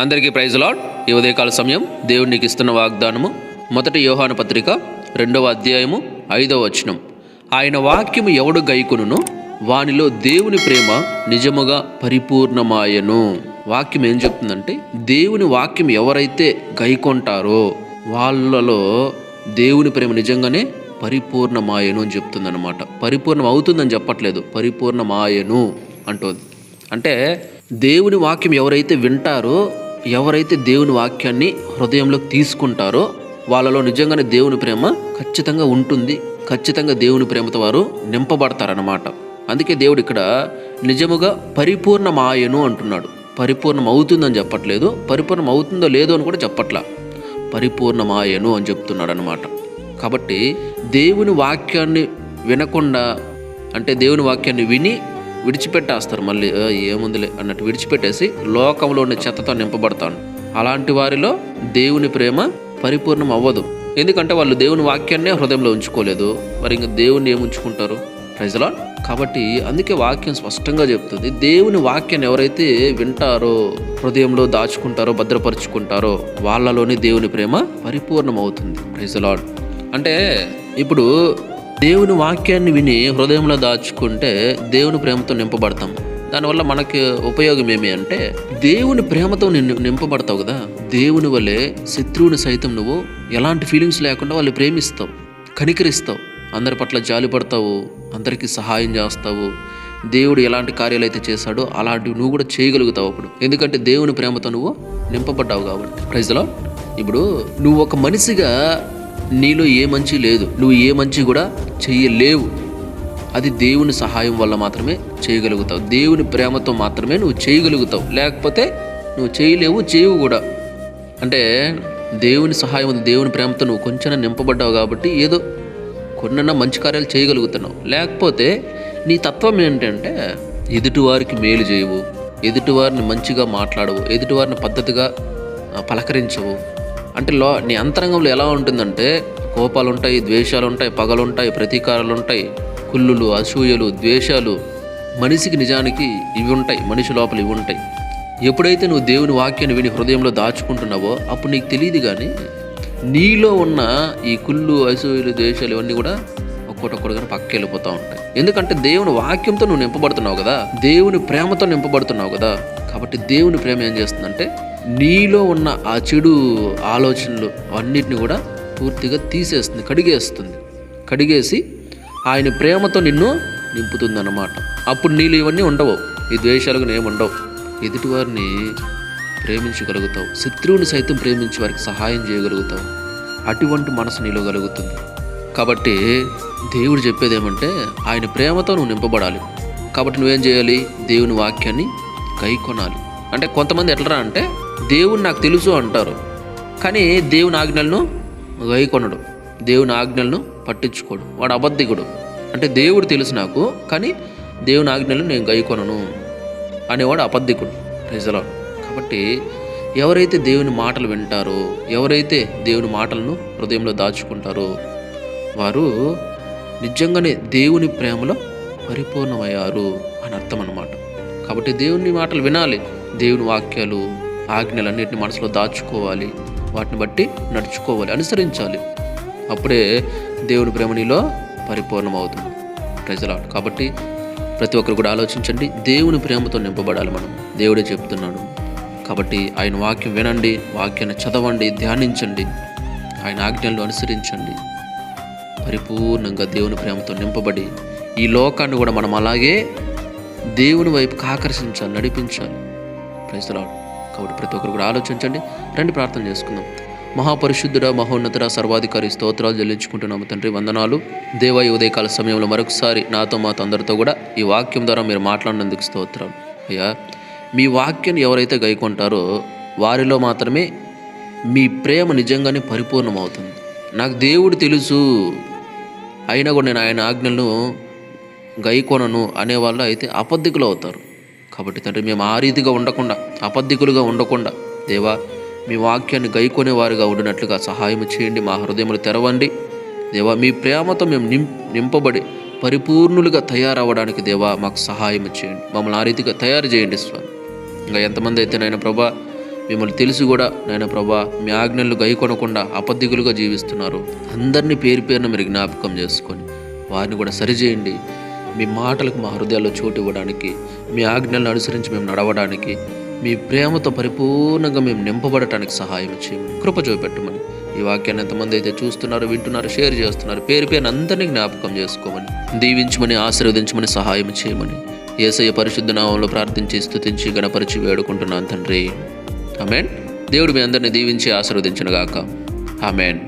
అందరికీ praise lord. ఈ ఉదయకాల సమయం దేవుడు నీకు ఇస్తున్న వాగ్దానము. మొదటి యోహాను పత్రిక రెండవ అధ్యాయము ఐదవ వచనం. ఆయన వాక్యము ఎవడు గైకును వానిలో దేవుని ప్రేమ నిజముగా పరిపూర్ణమాయను. వాక్యం ఏం చెప్తుందంటే దేవుని వాక్యం ఎవరైతే గైకొంటారో వాళ్ళలో దేవుని ప్రేమ నిజంగానే పరిపూర్ణమాయను అని చెప్తుందన్నమాట. పరిపూర్ణం అవుతుందని చెప్పట్లేదు. పరిపూర్ణమాయను అంటోంది. అంటే దేవుని వాక్యం ఎవరైతే వింటారో ఎవరైతే దేవుని వాక్యాన్ని హృదయంలోకి తీసుకుంటారో వాళ్ళలో నిజంగానే దేవుని ప్రేమ ఖచ్చితంగా ఉంటుంది. ఖచ్చితంగా దేవుని ప్రేమతో వారు నింపబడతారన్నమాట. అందుకే దేవుడు ఇక్కడ నిజముగా పరిపూర్ణమాయను అంటున్నాడు. పరిపూర్ణం అవుతుందని చెప్పట్లేదు. పరిపూర్ణం అవుతుందో లేదో అని కూడా చెప్పట్లా. పరిపూర్ణమాయను అని చెప్తున్నాడు అనమాట కాబట్టి దేవుని వాక్యాన్ని వినకుండా అంటే దేవుని వాక్యాన్ని విని విడిచిపెట్టేస్తారు. మళ్ళీ ఏముందిలే అన్నట్టు విడిచిపెట్టేసి లోకంలో ఉన్న చెత్తతో నింపబడతాను. అలాంటి వారిలో దేవుని ప్రేమ పరిపూర్ణం అవ్వదు. ఎందుకంటే వాళ్ళు దేవుని వాక్యాన్నే హృదయంలో ఉంచుకోలేదు. మరి ఇంకా దేవుణ్ణి ఏమి ఉంచుకుంటారు? ప్రజలా కాబట్టి అందుకే వాక్యం స్పష్టంగా చెప్తుంది. దేవుని వాక్యాన్ని ఎవరైతే వింటారో హృదయంలో దాచుకుంటారో భద్రపరుచుకుంటారో వాళ్ళలోని దేవుని ప్రేమ పరిపూర్ణం అవుతుంది ప్రైజలాడ్ అంటే ఇప్పుడు దేవుని వాక్యాన్ని విని హృదయంలో దాచుకుంటే దేవుని ప్రేమతో నింపబడతాం. దానివల్ల మనకి ఉపయోగం ఏమి అంటే దేవుని ప్రేమతో నిన్ను నింపబడతావు కదా? దేవుని వల్లే శత్రువుని సైతం నువ్వు ఎలాంటి ఫీలింగ్స్ లేకుండా వాళ్ళు ప్రేమిస్తావు కనికరిస్తావు. అందరి పట్ల జాలి పడతావు అందరికీ సహాయం చేస్తావు. దేవుడు ఎలాంటి కార్యాలు అయితే చేశాడో అలాంటివి నువ్వు కూడా చేయగలుగుతావు అప్పుడు. ఎందుకంటే దేవుని ప్రేమతో నువ్వు నింపబడ్డావు కాబట్టి. ప్రైజ్లో ఇప్పుడు నువ్వు ఒక మనిషిగా నీలో ఏ మంచి లేదు. నువ్వు ఏ మంచి కూడా చెయ్యలేవు అది దేవుని సహాయం వల్ల మాత్రమే చేయగలుగుతావు. దేవుని ప్రేమతో మాత్రమే నువ్వు చేయగలుగుతావు. లేకపోతే నువ్వు చేయలేవు చేయవు కూడా. అంటే దేవుని సహాయం ఉంది దేవుని ప్రేమతో నువ్వు కొంచెం నింపబడ్డావు కాబట్టి ఏదో కొన్నన్నా మంచి కార్యాలు చేయగలుగుతున్నావు. లేకపోతే నీ తత్వం ఏంటంటే ఎదుటివారికి మేలు చేయవు ఎదుటివారిని మంచిగా మాట్లాడవు ఎదుటివారిని పద్ధతిగా పలకరించవు. అంటే లో నీ అంతరంగంలో ఎలా ఉంటుందంటే కోపాలు ఉంటాయి పగలుంటాయి ప్రతీకారాలుంటాయి కుళ్ళులు అసూయలు ద్వేషాలు. మనిషికి నిజానికి ఇవి ఉంటాయి మనిషి లోపల ఇవి ఉంటాయి. ఎప్పుడైతే నువ్వు దేవుని వాక్యాన్ని విని హృదయంలో దాచుకుంటున్నావో అప్పుడు నీకు తెలియదు కానీ నీలో ఉన్న ఈ కుళ్ళు అసూయలు ద్వేషాలు ఇవన్నీ కూడా ఒక్కొక్కటిగా పక్కకి వెళ్ళిపోతూ ఉంటాయి. ఎందుకంటే దేవుని వాక్యంతో నువ్వు నింపబడుతున్నావు కదా దేవుని ప్రేమతో నింపబడుతున్నావు కదా కాబట్టి దేవుని ప్రేమ ఏం చేస్తుందంటే నీలో ఉన్న ఆ చెడు ఆలోచనలు అన్నిటిని కూడా పూర్తిగా తీసేస్తుంది కడిగేస్తుంది. కడిగేసి ఆయన ప్రేమతో నిన్ను నింపుతుంది అన్నమాట అప్పుడు నీళ్ళు ఇవన్నీ ఉండవు. ఈ ద్వేషాలకు ఏమి ఉండవు. ఎదుటివారిని ప్రేమించగలుగుతావు. శత్రువుని సైతం ప్రేమించే వారికి సహాయం చేయగలుగుతావు. అటువంటి మనసు నీలో కలుగుతుంది. కాబట్టి దేవుడు చెప్పేది ఏమంటే ఆయన ప్రేమతో నువ్వు నింపబడాలి. కాబట్టి నువ్వేం చేయాలి? దేవుని వాక్యాన్ని గైకొనాలి అంటే కొంతమంది ఎట్లరా అంటే దేవుడు నాకు తెలుసు అంటారు. కానీ దేవుని ఆజ్ఞలను గైకొనడు. దేవుని ఆజ్ఞలను పట్టించుకోడు. వాడు అబద్ధికుడు. అంటే దేవుడు తెలుసు నాకు కానీ దేవుని ఆజ్ఞలను నేను గైకొనను అనేవాడు అబద్ధికుడు. ప్రజలో కాబట్టి ఎవరైతే దేవుని మాటలు వింటారో ఎవరైతే దేవుని మాటలను హృదయంలో దాచుకుంటారో వారు నిజంగానే దేవుని ప్రేమలో పరిపూర్ణమయ్యారు అని అర్థం అన్నమాట కాబట్టి దేవుని మాటలు వినాలి. దేవుని వాక్యాలు ఆజ్ఞలన్నిటిని మనసులో దాచుకోవాలి. వాటిని బట్టి నడుచుకోవాలి అనుసరించాలి. అప్పుడే దేవుని ప్రేమ నీలో పరిపూర్ణమవుతుంది. ప్రజల కాబట్టి ప్రతి ఒక్కరు కూడా ఆలోచించండి దేవుని ప్రేమతో నింపబడాలి మనం. దేవుడే చెప్తున్నాడు. కాబట్టి ఆయన వాక్యం వినండి వాక్యాన్ని చదవండి ధ్యానించండి. ఆయన ఆజ్ఞలను అనుసరించండి. పరిపూర్ణంగా దేవుని ప్రేమతో నింపబడి ఈ లోకాన్ని కూడా మనం అలాగే దేవుని వైపుకి ఆకర్షించాలి నడిపించాలి. ప్రజలాడు కాబట్టి ప్రతి ఒక్కరు కూడా ఆలోచించండి. రండి ప్రార్థన చేసుకుందాం. మహాపరిశుద్ధుడ మహోన్నతుడ సర్వాధికారి స్తోత్రాలు చెల్లించుకుంటున్నాము తండ్రి వందనాలు. దేవ ఉదయకాల సమయంలో మరొకసారి నాతో మా తొందరతో కూడా ఈ వాక్యం ద్వారా మీరు మాట్లాడినందుకు స్తోత్రాలు అయ్యా మీ వాక్యాన్ని ఎవరైతే గైకొంటారో వారిలో మాత్రమే మీ ప్రేమ నిజంగానే పరిపూర్ణమవుతుంది. నాకు దేవుడు తెలుసు. అయినా కూడా నేను ఆయన ఆజ్ఞలను గైకొనను అనేవాళ్ళు అయితే అబద్ధికులు అవుతారు. కాబట్టి తండ్రి మేము ఆ రీతిగా ఉండకుండా అబద్ధికులుగా ఉండకుండా దేవా మీ వాక్యాన్ని గైకొనే వారుగా ఉండినట్లుగా సహాయం చేయండి మా హృదయములు తెరవండి. దేవా మీ ప్రేమతో మేము నిం నింపబడి పరిపూర్ణులుగా తయారవ్వడానికి దేవా మాకు సహాయం చేయండి. మమ్మల్ని ఆ రీతిగా తయారు చేయండి స్వామి. ఇంకా ఎంతమంది అయితే నాయన ప్రభా మిమ్మల్ని తెలిసి కూడా నాయన ప్రభా మీ ఆజ్ఞలు గైకొనకుండా అబద్ధికులుగా జీవిస్తున్నారు. అందరినీ పేరు పేరున మీరు జ్ఞాపకం చేసుకొని వారిని కూడా సరిచేయండి. మీ మాటలకు మా హృదయాల్లో చోటు ఇవ్వడానికి మీ ఆజ్ఞలను అనుసరించి మేము నడవడానికి మీ ప్రేమతో పరిపూర్ణంగా మేము నింపబడటానికి సహాయం చేయమని కృప చూపెట్టమని. ఈ వాక్యాన్ని ఎంతమంది అయితే చూస్తున్నారు వింటున్నారు షేర్ చేస్తున్నారు పేరు పేరు అందరినీ జ్ఞాపకం చేసుకోమని. దీవించమని ఆశీర్వదించమని సహాయం చేయమని. ఏసయ్య పరిశుద్ధ నామంలో ప్రార్థించి స్థుతించి గణపరిచి వేడుకుంటున్నాను తండ్రి. ఆమెన్. దేవుడు మీ అందరిని దీవించి ఆశీర్వదించను గాక. ఆమెన్.